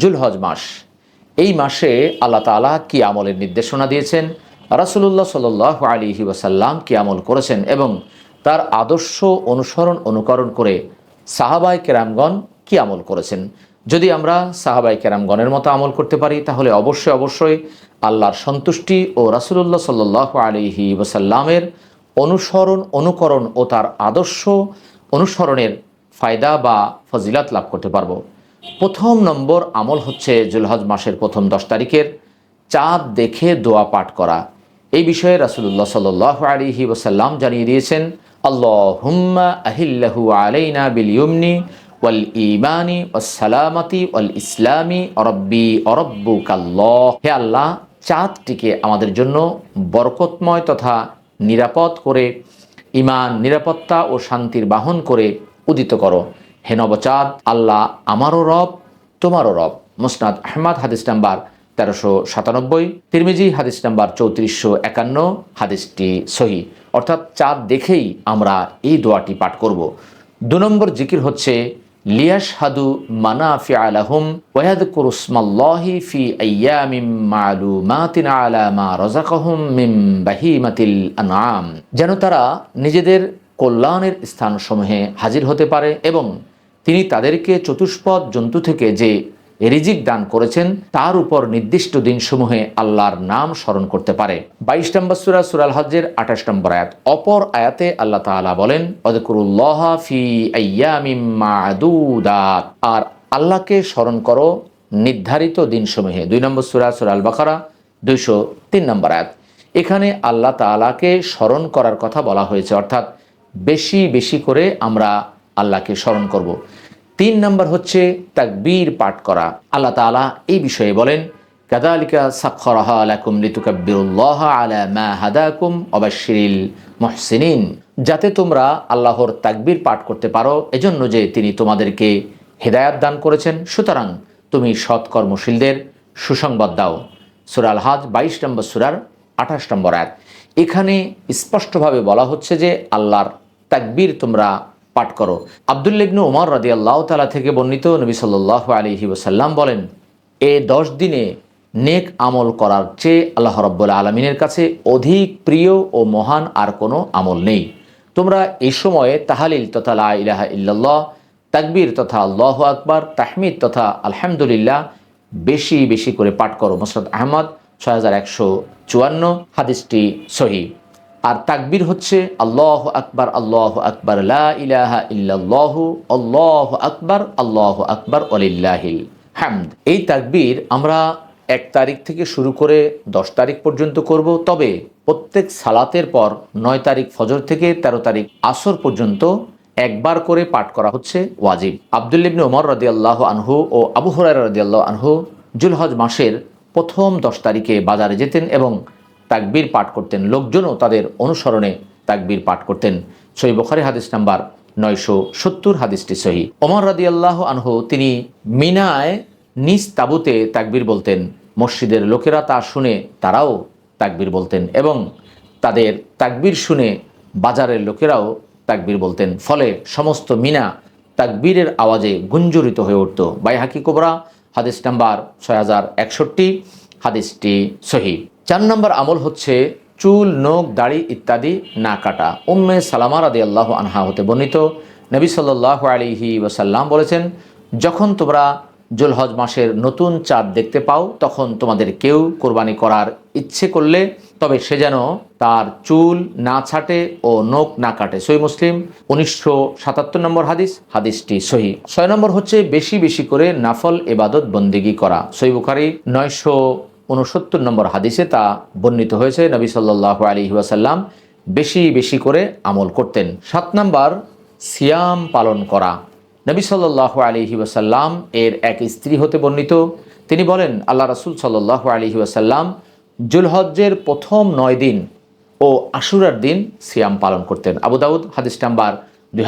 জুলহজ মাস। এই মাসে আল্লাহ তালা কি আমলের নির্দেশনা দিয়েছেন? রাসুলুল্লাহ সাল আলী ওয়াসাল্লাম কি আমল করেছেন এবং তার আদর্শ অনুসরণ অনুকরণ করে সাহাবাই কেরামগণ কি আমল করেছেন? যদি আমরা সাহাবাই কেরামগণের মতো আমল করতে পারি, তাহলে অবশ্যই অবশ্যই আল্লাহর সন্তুষ্টি ও রাসুলুল্লাহ সাল্লাহ আলিহি ওসাল্লামের অনুসরণ অনুকরণ ও তার আদর্শ অনুসরণের ফায়দা বা ফজিলাত লাভ করতে পারব। প্রথম নম্বর আমল হচ্ছে জুলহজ মাসের প্রথম দশ তারিখের চাঁদ দেখে দোয়া পাঠ করা। এই বিষয়ে রাসুলুল্লাহ সাল আলিহি ওসাল্লাম জানিয়ে দিয়েছেন আল্লাহ হুম্মা আহিল্লাহু আলাইনা বিল ইউমনি ওয়াল ইমানি ওয়াসালামাতি ওয়াল ইসলামি অরব্বি অরব্বু কাল্লাহ হে আল্লাহ, চাঁদটিকে আমাদের জন্য বরকতময় তথা নিরাপদ করে ইমান নিরাপত্তা ও শান্তির বাহন করে উদিত করো। হে নবচাঁদ আল্লাহ আমারও রব, তোমারও রব। মুসনাদ আহমদ, হাদিস নাম্বার তেরোশো সাতানব্বই। তিরমিজি, হাদিস নাম্বার চৌত্রিশশো একান্ন। হাদিসটি সহি। অর্থাৎ চাঁদ দেখেই আমরা এই দোয়াটি পাঠ করব। দু নম্বর জিকির হচ্ছে লিয়াস হাদু মানাফি আলাহুম ওয়াদ কুরুসমাল্লাহি ফি আইয়ামিম মালুমাতিন আলা মা রাযাকাহুম মিন বাহিমাতিল আনআম। যেন তারা নিজেদের কল্যাণের স্থানসমূহে হাজির হতে পারে এবং তিনি তাদেরকে চতুষ্পদ জন্তু থেকে যে রিজিক দান করেছেন, তার উপর নির্দিষ্ট দিনসমূহে আল্লাহর নাম স্মরণ করতে পারে। বাইশ নম্বর সুরা সুরাল হজ্জের আঠাশ নম্বর আয়াত। অপর আয়াতে আল্লাহ তাআলা বলেন ফি আর আল্লাহকে স্মরণ করো নির্ধারিত দিনসমূহে। দুই নম্বর সুরা সুরাল বাকারা, দুইশো তিন নম্বর আয়াত। এখানে আল্লাহ তাআলাকে স্মরণ করার কথা বলা হয়েছে। অর্থাৎ বেশি বেশি করে আমরা আল্লাহকে স্মরণ করব। তিন নম্বর হচ্ছে তাকবীর পাঠ করা। আল্লাহ তাআলা এই বিষয়ে বলেন কাদালিকা সাক্ষরাহা লিতুকাব্বিরুল্লাহ আলা মা হাদাকুম অবাশিরিল মুহসিনিন। যাতে তোমরা আল্লাহর তাকবীর পাঠ করতে পারো, এজন্য যে তিনি তোমাদেরকে হেদায়াত দান করেছেন, সুতরাং তুমি সৎকর্মশীলদের সুসংবাদ দাও। সুরাল হাজ বাইশ নম্বর সুরার আঠাশ নম্বর আয়াত। এখানে স্পষ্টভাবে বলা হচ্ছে যে আল্লাহর তাকবীর তোমরা পাঠ করো। আবদুল্লিবনু উমর রাদি আল্লাহ তালা থেকে বর্ণিত নবী সাল্লাহ আলহি ওসাল্লাম বলেন, এ দশ দিনে নেক আমল করার চেয়ে আল্লাহ রব্বুল্লা আলমিনের কাছে অধিক প্রিয় ও মহান আর কোনো আমল নেই। তোমরা এই সময়ে তাহালিল তথা লা ইলাহা ইল্লাল্লাহ, তাকবীর তথা আল্লাহ আকবার, তাহমিদ তথা আলহামদুলিল্লাহ বেশি বেশি করে পাঠ করো। মসরত আহমদ ছয় হাজার একশো চুয়ান্ন, হাদিসটি সহি। আর তাকবীর হচ্ছে আল্লাহ আকবার আল্লাহ আকবার ইলাহা আল্লাহ আকবার আল্লাহ আকবার অলিল্লাহিল হামদ। এই তাকবীর আমরা এক তারিখ থেকে শুরু করে দশ তারিখ পর্যন্ত করব, তবে প্রত্যেক সালাতের পর নয় তারিখ ফজর থেকে ১৩ তারিখ আসর পর্যন্ত একবার করে পাঠ করা হচ্ছে ওয়াজিব। আবদুল্লিবনে ওমর রদি আল্লাহ আনহু ও আবু হরাই রদি আল্লাহ আনহু জুলহজ মাসের প্রথম দশ তারিখে বাজারে যেতেন এবং তাকবীর পাঠ করতেন। লোকজনও তাদের অনুসরণে তাকবীর পাঠ করতেন। সহি বখারি হাদিস নাম্বার নয়শো সত্তর, হাদিসটি সহি। ওমর রাদি আল্লাহ আনহু, তিনি মিনায় নিজ তাবুতে তাকবীর বলতেন। মসজিদের লোকেরা তা শুনে, তারাও তাকবীর বলতেন এবং তাদের তাকবীর শুনে বাজারের লোকেরাও তাকবীর বলতেন। ফলে সমস্ত মিনা তাকবীরের আওয়াজে গুঞ্জরিত হয়ে উঠত। বাইহাকি কোবরা, হাদিস নাম্বার ছয় হাজার একষট্টি, হাদিসটি সহি। চার নম্বর আমল হচ্ছে চুল, নখ, দাড়ি ইত্যাদি না কাটা। উম্মে সালামা রাদি আল্লাহ আনহা হতে বর্ণিত নবী সাল্লাহ আলিহি ওসাল্লাম বলেছেন, যখন তোমরা জুলহজ মাসের নতুন চাঁদ দেখতে পাও, তখন তোমাদের কেউ কোরবানি করার ইচ্ছে করলে, তবে সে যেন তার চুল না ছাটে ও নখ না কাটে। সই মুসলিম, উনিশশো সাতাত্তর নম্বর হাদিস, হাদিসটি সহি। ছয় নম্বর হচ্ছে বেশি বেশি করে নাফল, এবাদত, বন্দিগি করা। সই বুখারি, নয়শো উনসত্তর নম্বর হাদিসে তা বর্ণিত হয়েছে। নবী সাল্লাহ আলী ওয়াসাল্লাম বেশি বেশি করে আমল করতেন। সাত নম্বর, সিয়াম পালন করা। নবী সাল্লাহ আলহি ওয়াসাল্লাম এর এক স্ত্রী হতে বর্ণিত। তিনি বলেন, আল্লাহ রসুল সাল্লাহ আলহি ওয়াসাল্লাম জুলহজ্জের প্রথম নয় দিন ও আশুরার দিন সিয়াম পালন করতেন। আবু দাউদ, হাদিস নাম্বার দুই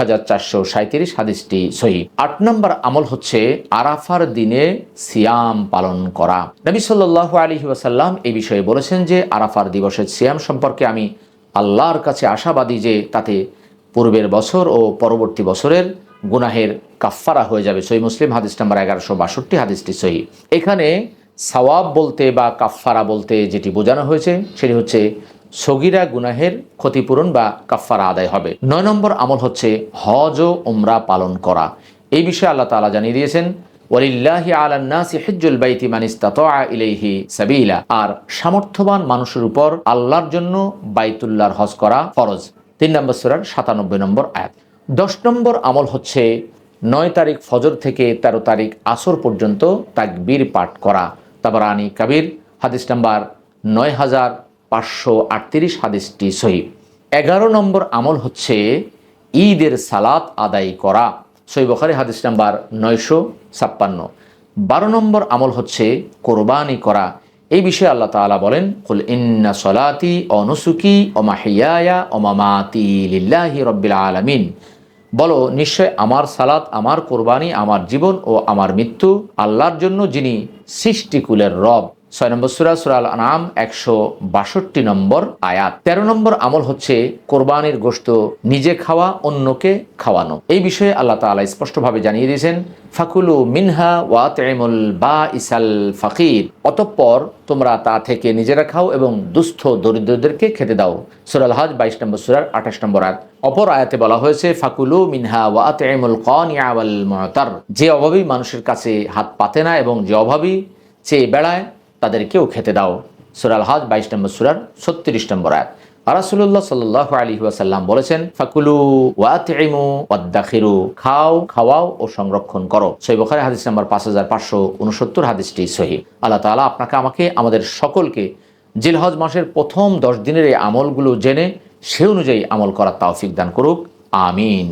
হাদিসটি সহি। আট নম্বর আমল হচ্ছে আরাফার দিনে সিয়াম পালন করা। নবী সাল্লাহ আলী ওয়াসাল্লাম এই বিষয়ে বলেছেন যে আরাফার দিবসের সিয়াম সম্পর্কে আমি আল্লাহর কাছে আশাবাদী যে তাতে পূর্বের বছর ও পরবর্তী বছরের গুনাহের কাফফারা হয়ে যাবে। সহি মুসলিম হাদিস নাম্বার এগারোশো বাষট্টি হাদিসটি সহি। এখানে সওয়াব বলতে বা কাফফারা বলতে যেটি বোঝানো হয়েছে, সেটি হচ্ছে সগিরা গুনাহের ক্ষতিপূরণ বা কাফফারা আদায় হবে। নয় নম্বর আমল হচ্ছে হজ ও উমরা পালন করা। এই বিষয়ে আল্লাহ তালা জানিয়ে দিয়েছেন, ওয়ালিল্লাহি আলান্নাসি হিজ্জুল বাইতি মান ইস্তাতাআ সাবিলা। আর সামর্থ্যবান মানুষের উপর আল্লাহর জন্য বাইতুল্লাহর হজ করা ফরজ। তিন নম্বর সূরার সাতানব্বই নম্বর আয়াত। দশ নম্বর আমল হচ্ছে নয় তারিখ ফজর থেকে তেরো তারিখ আসর পর্যন্ত তাকবীর পাঠ করা। তাবারানি কাবির, হাদিস নাম্বার নয় হাজার পাঁচশো আটত্রিশ হাদিসটি সহি। এগারো নম্বর আমল হচ্ছে ঈদের সালাত আদায় করা। সই বখারি হাদিস নাম্বার নয়শো ছাপ্পান্ন। বারো নম্বর আমল হচ্ছে কোরবানি করা। এই বিষয়ে আল্লাহ তাআলা বলেন, কুল ইন্না সলাতি অনুসুকি অমাহিয়ায়া অমামাতি লিল্লাহি রব্বিল আলামিন। বলো, নিশ্চয় আমার সালাত, আমার কোরবানি, আমার জীবন ও আমার মৃত্যু আল্লাহর জন্য যিনি সৃষ্টিকুলের রব। ছয় নম্বর সুরা সুরাল আনাম একশো বাষট্টি নম্বর আয়াত। তেরো নম্বর আমল হচ্ছে কোরবানির গোশত নিজে খাওয়া, অন্যকে খাওয়ানো। এই বিষয়ে আল্লাহ তাআলা স্পষ্টভাবে জানিয়ে দিয়েছেন, ফাকুলু মিনহা ওয়া তেমুল বা ইসাল ফাকির। অতঃপর তোমরা তা থেকে নিজেরা খাও এবং দুস্থ দরিদ্রদেরকে খেতে দাও। সুরাল হাজ বাইশ নম্বর সুরার আঠাশ নম্বর আয়াত। অপর আয়াতে বলা হয়েছে, ফাকুলু মিনহা ওয়া তেমুল কনিয়া ওয়াল মুতার। যে অভাবী মানুষের কাছে হাত পাতে না এবং যে অভাবী, চেয়ে বেড়ায় তাদেরকেও খেতে দাও। সুরাল হাজ বাইশ নম্বর সুরার ছত্রিশ নম্বর আয়াত। রাসুল্লাহ সাল্লাহ আলী ওয়াসাল্লাম বলেছেন, ফাকুলু ওয়াতিমু ওয়াদ্দাখিরু খাও, খাওয়াও ও সংরক্ষণ করো। সই বখারি হাদিস নাম্বার পাঁচ হাজার পাঁচশো উনসত্তর হাদিসটি সহি আল্লাহ তাআলা আপনাকে, আমাকে, আমাদের সকলকে জিলহজ মাসের প্রথম দশ দিনের এই আমলগুলো জেনে সে অনুযায়ী আমল করার তাওফিক দান করুক। আমিন।